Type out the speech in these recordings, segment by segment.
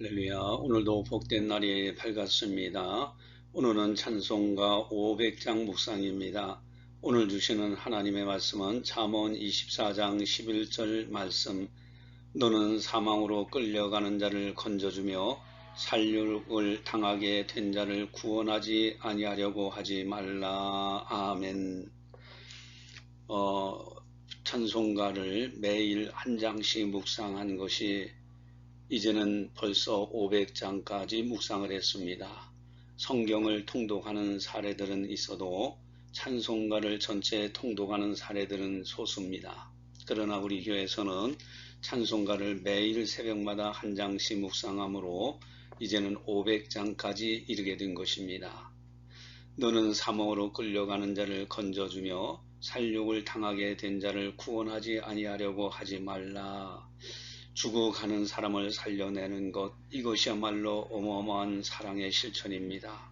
할렐루야. 오늘도 복된 날이 밝았습니다. 오늘은 찬송가 500장 묵상입니다. 오늘 주시는 하나님의 말씀은 잠언 24장 11절 말씀. 너는 사망으로 끌려가는 자를 건져주며 살육을 당하게 된 자를 구원하지 아니하려고 하지 말라. 아멘. 어, 찬송가를 매일 한 장씩 묵상한 것이 이제는 벌써 500장까지 묵상을 했습니다. 성경을 통독하는 사례들은 있어도 찬송가를 전체 통독하는 사례들은 소수입니다. 그러나 우리 교회에서는 찬송가를 매일 새벽마다 한 장씩 묵상함으로 이제는 500장까지 이르게 된 것입니다. 너는 사망으로 끌려가는 자를 건져주며 살육을 당하게 된 자를 구원하지 아니하려고 하지 말라. 죽어가는 사람을 살려내는 것, 이것이야말로 어마어마한 사랑의 실천입니다.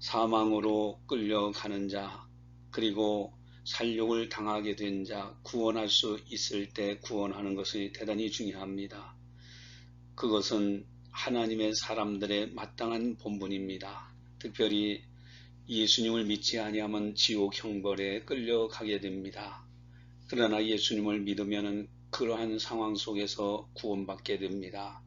사망으로 끌려가는 자, 그리고 살육을 당하게 된 자, 구원할 수 있을 때 구원하는 것이 대단히 중요합니다. 그것은 하나님의 사람들의 마땅한 본분입니다. 특별히 예수님을 믿지 아니하면 지옥 형벌에 끌려가게 됩니다. 그러나 예수님을 믿으면은 그러한 상황 속에서 구원받게 됩니다.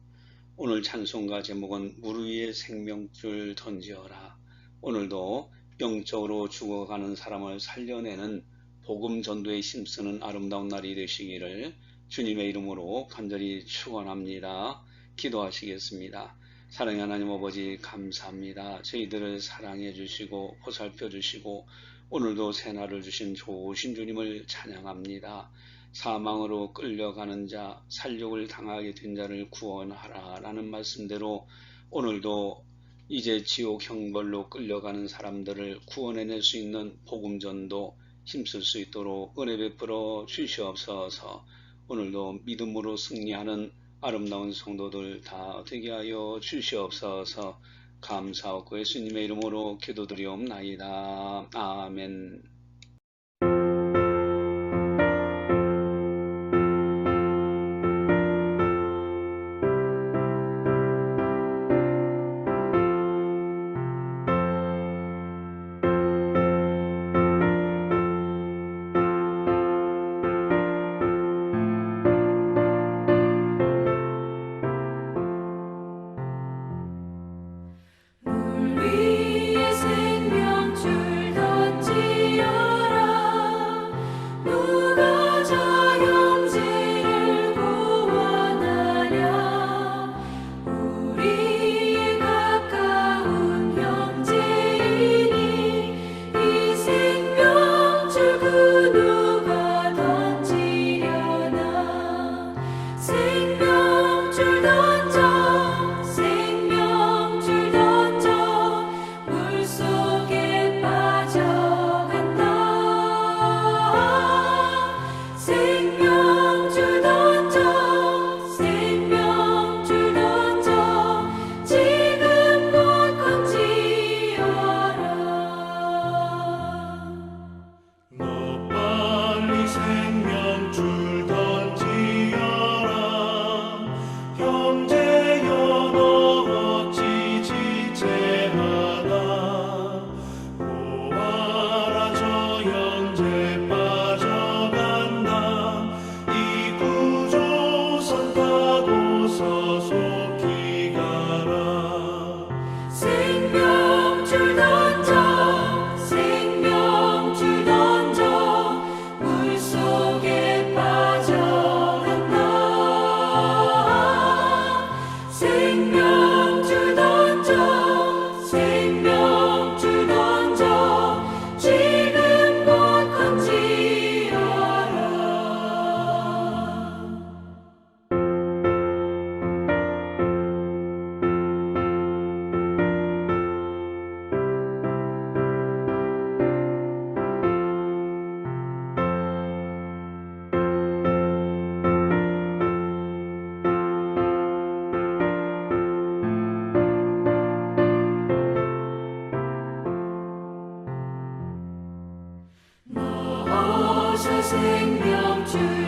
오늘 찬송가 제목은 물 위에 생명줄 던지어라. 오늘도 영적으로 죽어가는 사람을 살려내는 복음 전도에 힘쓰는 아름다운 날이 되시기를 주님의 이름으로 간절히 축원합니다. 기도하시겠습니다. 사랑의 하나님 아버지 감사합니다. 저희들을 사랑해 주시고 보살펴 주시고 오늘도 새날을 주신 좋으신 주님을 찬양합니다. 사망으로 끌려가는 자, 살육을 당하게 된 자를 구원하라 라는 말씀대로 오늘도 이제 지옥 형벌로 끌려가는 사람들을 구원해낼 수 있는 복음전도 힘쓸 수 있도록 은혜 베풀어 주시옵소서 오늘도 믿음으로 승리하는 아름다운 성도들 다 되게 하여 주시옵소서 감사하고 예수님의 이름으로 기도드리옵나이다. 아멘 you.